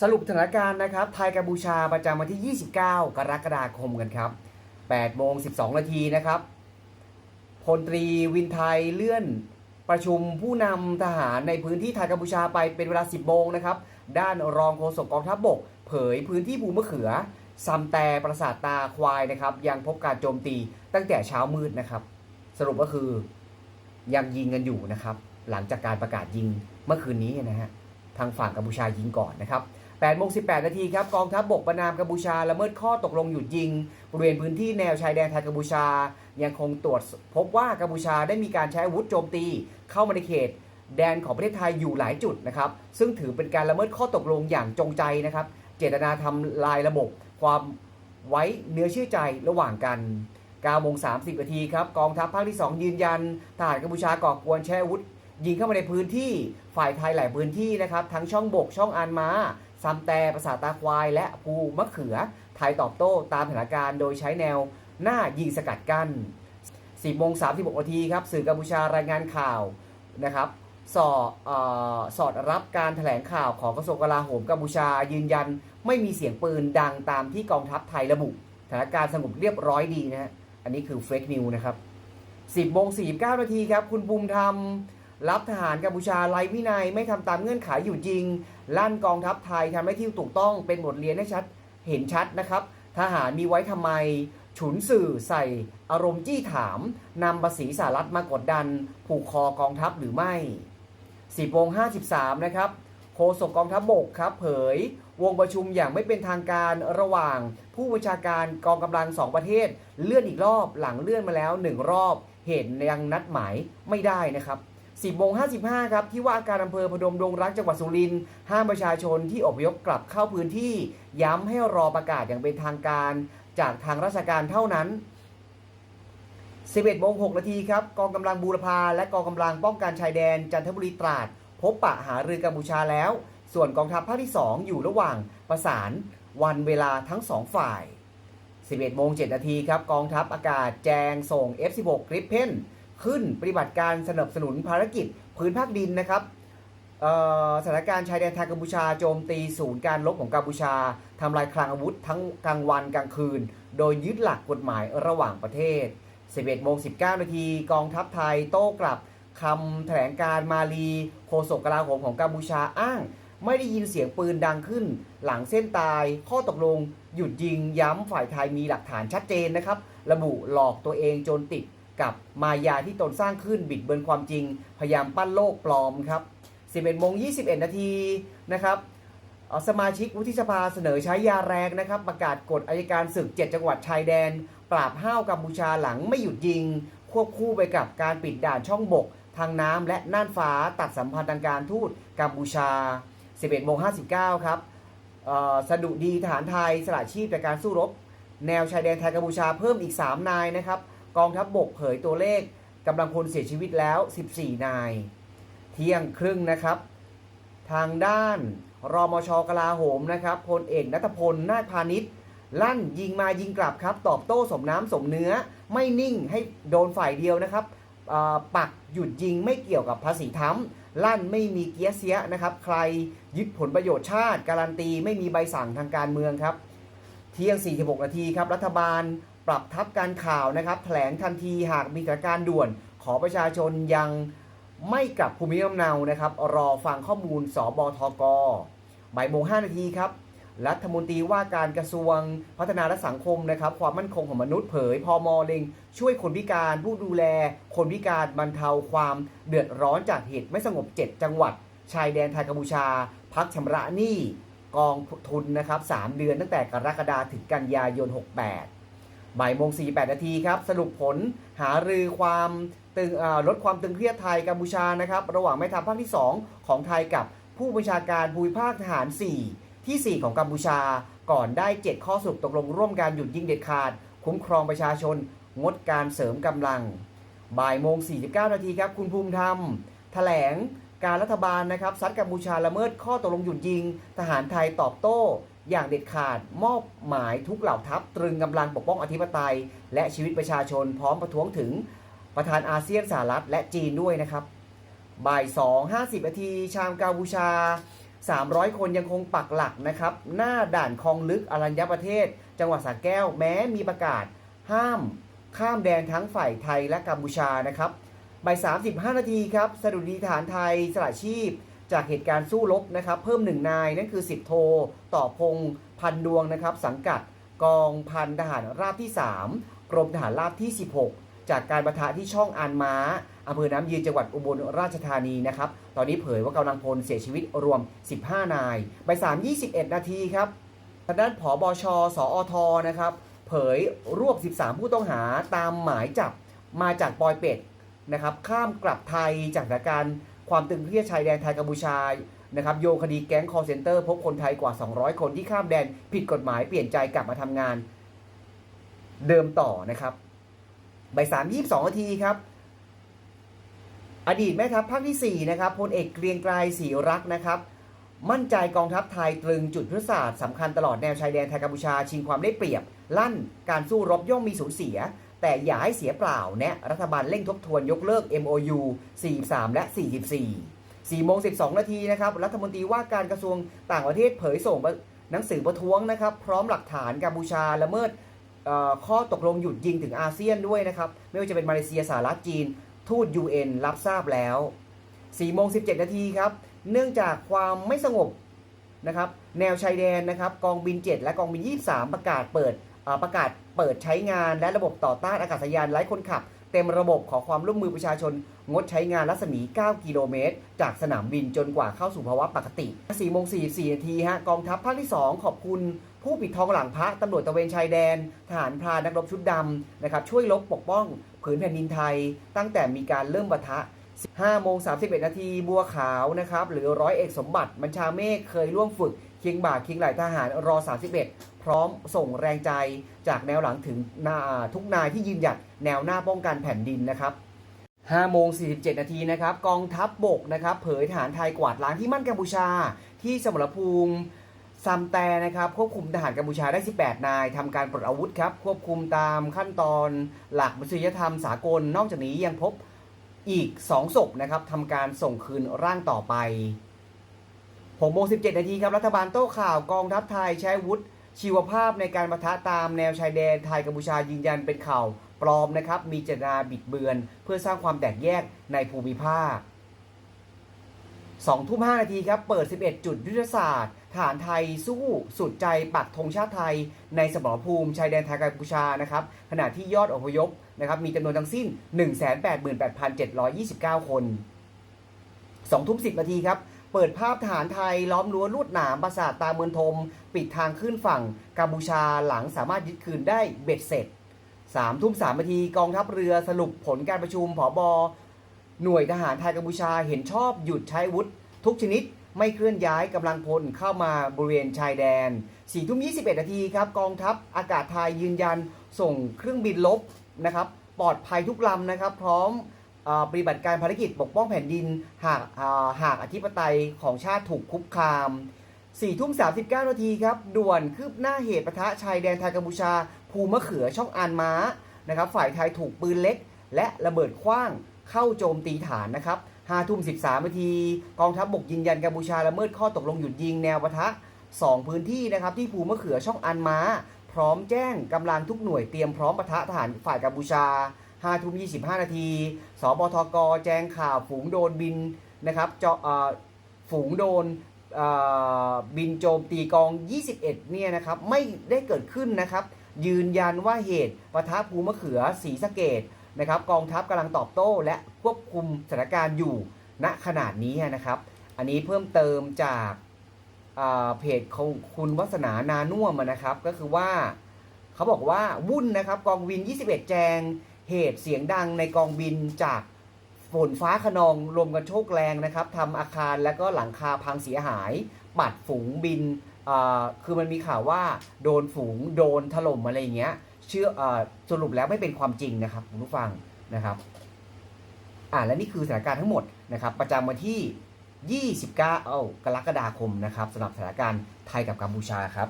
สรุปสถานการณ์นะครับ ไทยกัมพูชาประจำวันที่ 29 กรกฎาคมกันครับ8โมง12 นาทีนะครับพลตรีวินไทยเลื่อนประชุมผู้นำทหารในพื้นที่ไทยกัมพูชาไปเป็นเวลา 10โมงนะครับ ด้านรองโฆษกกองทัพบกเผยพื้นที่ภูมะเขือซัมแต่ปราสาทตาควายนะครับ ยังพบการโจมตีตั้งแต่เช้ามืดนะครับ สรุปก็คือยังยิงกันอยู่นะครับ หลังจากการประกาศยิงเมื่อคืนนี้นะฮะทางฝั่งกัมพูชายิงก่อนนะครับ 8โมง18 นาทีครับกองทัพบกประนามกัมพูชาละเมิดข้อตกลงหยุดยิง บริเวณพื้นที่แนวชายแดนไทยกัมพูชา ยังคงตรวจพบว่ากัมพูชาได้มีการใช้อาวุธโจมตี เข้ามาในเขต แดนของประเทศไทยอยู่หลายจุดนะครับซึ่งถือเป็นการละเมิดข้อตกลงอย่างจงใจนะครับ เจตนาทำลายระบบ ความไว้เนื้อเชื่อใจระหว่างกัน9โมง30 นาทีครับกองทัพภาคที่ 2 ยืนยันทหารกัมพูชาก่อกวนใช้อาวุธยิงเข้ามาในพื้นที่ฝ่ายไทยหลายพื้นที่นะครับทั้งช่องบกช่องอานม้า ซัมแต่ภาษาตาควาย และภูมะเขือไทยตอบโต้ตามสถานการณ์โดยใช้แนวหน้ายิงสกัดกั้น10โมง36นาทีครับสื่อกัมพูชารายงานข่าวนะครับสอดเออสอดรับการถแถลงข่าวของกระทรวงกลาโหมกัมพูชายืนยัน ไม่มีเสียงปืนดังตามที่กองทัพไทยระบุสถานการณ์สงบเรียบร้อยดีนะฮะอันนี้คือเฟกนิวนะครับ 10โมง49นาทีครับ คุณภูมิธรรม รับทหารกัมพูชาไร้วินัยไม่ทำตามเงื่อนไขอยู่จริง ลั่นกองทัพไทยทำให้ที่ถูกต้องเป็นบทเรียนให้ชัดเห็นชัดนะครับ ทหารมีไว้ทำไม ฉุนสื่อใส่อารมณ์จี้ถามนำภาษีสหรัฐมากดดัน ผูกคอกองทัพหรือไม่10โมง53นะครับโฆษกกองทัพบกครับเผย วงประชุมอย่างไม่เป็นทางการระหว่าง ผู้บัญชาการกองกำลังสองประเทศ เลื่อนอีกรอบหลังเลื่อนมาแล้วหนึ่งรอบ เหตุยังนัดหมายไม่ได้นะครับ 10โมง55 ครับ ที่ว่าการอำเภอพนมดงรักจังหวัดสุรินทร์ห้ามประชาชนที่อพยพกลับเข้าพื้นที่ ย้ำให้รอประกาศอย่างเป็นทางการ จากทางราชการเท่านั้น 11โมง6นาทีครับ กองกำลังบูรพาและกองกำลังป้องกันชายแดนจันทบุรีตราด พบปะหารือกัมพูชาแล้ว ส่วนกองทัพภาคที่ 2 อยู่ระหว่างประสานวันเวลาทั้ง 2 ฝ่าย 11โมง7นาทีครับ กองทัพอากาศแจงส่ง F16 กริปเพน ขึ้นปฏิบัติการสนับสนุนภารกิจพื้นภาคดินนะครับสถานการณ์ชายแดนไทยกัมพูชาโจมตีศูนย์การลบของกัมพูชาทำลายคลังอาวุธทั้งกลางวันกลางคืน โดยยึดหลักกฎหมายระหว่างประเทศ 11โมง19 นาทีกองทัพไทยโต้กลับคำแถลงการมาลีโฆษกกลาโหมของกัมพูชาอ้าง ไม่ได้ยินเสียงปืนดังขึ้น หลังเส้นตายข้อตกลง หยุดยิงย้ำฝ่ายไทยมีหลักฐานชัดเจนนะครับ ระบุหลอกตัวเองจนติด กับมายาที่ตนสร้างขึ้นบิดเบือนความจริง พยายามปั้นโลกปลอมครับ 11โมง21 นาทีนะครับสมาชิกวุฒิสภาเสนอใช้ยาแรงนะครับ ประกาศกฎอายการศึก 7 จังหวัดชายแดน ปราบห้าวกัมพูชาหลังไม่หยุดยิง ควบคู่ไปกับการปิดด่านช่องบก ทางน้ำและน่านฟ้าตัดสัมพันธ์ทางการทูตกัมพูชา 11โมง59 ครับสะดุดีทหารไทยสละชีพจากการสู้รบ แนวชายแดนไทยกัมพูชาเพิ่มอีก 3 นายนะครับ กองทัพบบกเผยตัวเลขกำลังพลเสียชีวิตแล้ว 14 นาย เที่ยงครึ่งนะครับ ทางด้านรมชกลาโหมนะครับพลเอกนัทพลนาคพาณิชย์ลั่นยิงมายิงกลับครับ ตอบโต้สมน้ำสมเนื้อ ไม่นิ่งให้โดนฝ่ายเดียวนะครับปักหยุดยิงไม่เกี่ยวกับภาษีทั้มลั่นไม่มีเกียร์เสียนะครับ ใครยึดผลประโยชน์ชาติ การันตีไม่มีใบสั่งทางการเมืองครับ เที่ยง 46 นาทีครับ รัฐบาล ปรับทับการข่าวนะครับแถลงทันทีหากมีสถานการณ์ด่วน ขอประชาชนยังไม่กลับภูมิลำเนานะครับ รอฟังข้อมูลสบทกบ่ายโมง5นาทีครับรัฐมนตรีว่าการกระทรวงพัฒนาและสังคมนะครับ ความมั่นคงของมนุษย์เผย พอมเล็งช่วยคนพิการผู้ดูแล คนพิการบรรเทาความเดือดร้อนจากเหตุไม่สงบ 7 จังหวัด ชายแดนไทยกัมพูชา พักชำระหนี้กองทุนนะครับ 3 เดือนตั้งแต่กรกฎาคมถึงกันยายน 68 บ่ายโมง48นาทีครับ สรุปผลหารือความตึงลดความตึงเครียดไทยกัมพูชานะครับ ระหว่างแม่ทัพภาคที่ 2 ของไทยกับผู้บัญชาการภูมิภาคทหาร 4 ที่ 4 ของกัมพูชา ก่อนได้ 7 ข้อสรุปตกลงร่วมการหยุดยิงเด็ดขาด คุ้มครองประชาชน งดการเสริมกำลัง บ่ายโมง 49 นาทีครับ คุณภูมิธรรมแถลงการรัฐบาลนะครับซัดกัมพูชาละเมิดข้อตกลงหยุดยิง ทหารไทยตอบโต้ อย่างเด็ดขาดมอบหมายทุกเหล่าทัพตรึงกำลังปกป้องอธิปไตย และชีวิตประชาชนพร้อมประท้วงถึงประธานอาเซียนสหรัฐและจีนด้วยนะครับ บ่าย2 50นาทีชามกัมพูชา 300 คนยังคงปักหลักนะครับ หน้าด่านคลองลึกอรัญญประเทศ จังหวัดสระแก้วแม้มีประกาศ ห้ามข้ามแดนทั้งฝ่ายไทยและกัมพูชานะครับบ่าย35นาทีครับสดุดีฐานไทยสละชีพ จากเหตุการณ์สู้รบนะครับ เพิ่มหนึ่งนายนั่นคือสิบโท ต่อพงพันดวงนะครับ สังกัดกองพันทหารราบที่ 3 กรมทหารราบที่ 16 จากการประทะที่ช่องอานม้าอำเภอน้ำยืนจังหวัดอุบลราชธานีนะครับ ตอนนี้เผยว่ากำลังพลเสียชีวิตรวม 15 นายบ่าย3 21นาทีครับทางด้านผบชสอทนะครับ เผยรวบ 13 ผู้ต้องหาตามหมายจับมาจากปอยเป็ดนะครับ ข้ามกลับไทยจากสถานการณ์ ความตึงเครียดชายแดนไทยกัมพูชานะครับโยคดีแก๊ง call center พบคนไทยกว่า 200 คนที่ข้ามแดนผิดกฎหมายเปลี่ยนใจกลับมาทำงานเดิมต่อนะครับบ่ายสามยี่สองนาทีครับ อดีตแม่ทัพภาคที่ 4 นะครับพลเอกเกรียงไกรศรีรักษ์นะครับ มั่นใจกองทัพไทยตรึงจุดยุทธศาสตร์สำคัญตลอดแนวชายแดนไทยกัมพูชาชิงความได้เปรียบ ลั่นการสู้รบย่อมมีสูญเสีย แต่อย่าให้เสียเปล่าแนะรัฐบาลเร่งทบทวนยกเลิก MOU 43 และ 44 4โมง12 นาทีนะครับรัฐมนตรีว่าการกระทรวงต่างประเทศเผยส่งหนังสือประท้วงนะครับ พร้อมหลักฐานกัมพูชาละเมิดข้อตกลงหยุดยิงถึงอาเซียนด้วยนะครับ ไม่ว่าจะเป็นมาเลเซียสหรัฐจีน ทูต UN รับทราบแล้ว4โมง17 นาทีครับ เนื่องจากความไม่สงบนะครับ แนวชายแดนนะครับ กองบิน 7 และกองบิน 23 ประกาศเปิดประกาศ เปิดใช้งานและระบบต่อต้านอากาศยานไร้คนขับ เต็มระบบขอความร่วมมือประชาชน งดใช้งานรัศมี 9 กิโลเมตร จากสนามบินจนกว่าเข้าสู่ภาวะปกติ4โมง44นาทีฮะกองทัพภาคที่ 2 ขอบคุณผู้ปิดทองหลังพระตำรวจตะเวนชายแดน ทหารพรานนักรบชุดดำนะครับช่วยลบปกป้องผืนแผ่นดินไทย ตั้งแต่มีการเริ่มปะทะ5โมง31 นาทีบัวขาวนะครับหรือร้อยเอกสมบัติบัญชาเมฆเคยร่วมฝึกเคียงบ่าเคียงไหลทหารรอ 31 พร้อมส่งแรงใจจากแนวหลังถึงนาทุกนายที่ยืนหยัดแนวหน้าป้องกันแผ่นดินนะครับ5โมง 47 นาทีนะครับ กองทัพบบกนะครับ เผยฐานไทยกวาดล้างที่มั่นกัมพูชา ที่สมรภูมิซัมแต่นะครับ ควบคุมทหารกัมพูชาได้ 18 นายทำการปลดอาวุธครับ ควบคุมตามขั้นตอนหลักมนุษยธรรมสากล นอกจากนี้ยังพบอีก 2 ศพนะครับทำการส่งคืนร่างต่อไป6โมง 17 นาทีครับ รัฐบาลโต้ข่าวกองทัพไทยใช้อาวุธ ชีวภาพในการปะทะตามแนวชายแดนไทยกัมพูชายืนยันเป็นข่าวปลอมนะครับ มีเจตนาบิดเบือน เพื่อสร้างความแตกแยกในภูมิภาค2ทุ่ม5นาทีครับ เปิด 11 จุดยุทธศาสตร์ฐานไทยสู้สุดใจปักธงชาติไทย ในสมรภูมิชายแดนไทยกัมพูชานะครับขณะที่ยอดอพยพนะครับมีจำนวนทั้งสิ้น 188,729 คน2ทุ่ม10นาทีครับ เปิดภาพทหารไทยล้อมรั้วลวดหนามปราสาทตาเมืองทม ปิดทางขึ้นฝั่งกัมพูชาหลังสามารถยึดคืนได้เบ็ดเสร็จ3ทุ่ม3นาทีกองทัพเรือสรุปผลการประชุมผอบอหน่วยทหารไทยกัมพูชาเห็นชอบหยุดใช้วุธ ทุกชนิดไม่เคลื่อนย้ายกำลังพลเข้ามาบริเวณชายแดน4ทุ่ม21 นาทีครับกองทัพอากาศไทยยืนยันส่งเครื่องบินลบนะครับปลอดภัยทุกลำนะครับ พร้อม ปฏิบัติการภารกิจปกป้องแผ่นดินหากหากอธิปไตยของชาติถูกคุกคาม4ทุ่ม39 นาทีครับ ด่วนคืบหน้าเหตุปะทะชายแดนไทยกัมพูชา ภูมะเขือช่องอานม้านะครับ ฝ่ายไทยถูกปืนเล็ก และระเบิดขว้างเข้าโจมตีฐานนะครับ5ทุ่ม13 นาที กองทัพบบกยืนยันกัมพูชาละเมิดข้อตกลงหยุดยิงแนวปะทะ 2 พื้นที่นะครับที่ภูมะเขือช่องอันม้า พร้อมแจ้งกำลังทุกหน่วยเตรียมพร้อมปะทะทหารฝ่ายกัมพูชา 5ทุ่ม25 นาทีสบทก แจ้งข่าวฝูงโดนบินนะครับจะฝูงโดนบินโจมตีกอง 21 เนี่ยนะครับไม่ได้เกิดขึ้นนะครับ ยืนยันว่าเหตุปะทะภูมะเขือสีสะเกดนะครับกองทัพกำลังตอบโต้และควบคุมสถานการณ์อยู่ณขนาดนี้นะครับ อันนี้เพิ่มเติมจากาเพจของคุณวัฒนานานุ่มนะครับ ก็คือว่าเขาบอกว่าวุ่นนะครับกองบิน 21 แจง เหตุเสียงดังในกองบินจากฝนฟ้าขนองรวมกันโชกแรงนะครับทำอาคารและก็หลังคาพังเสียหายปัดฝูงบินคือมันมีข่าวว่าโดนฝูงโดนถล่มอะไรอย่างเงี้ยเชื่ออสรุปแล้วไม่เป็นความจริงนะครับคุณผู้ฟังนะครับอ่าและนี่คือสถานการณ์ทั้งหมดนะครับประจำวันที่ 29เอ้ากรกฎาคมนะครับสำหรับสถานการณ์ไทยกับกัมพูชาครับ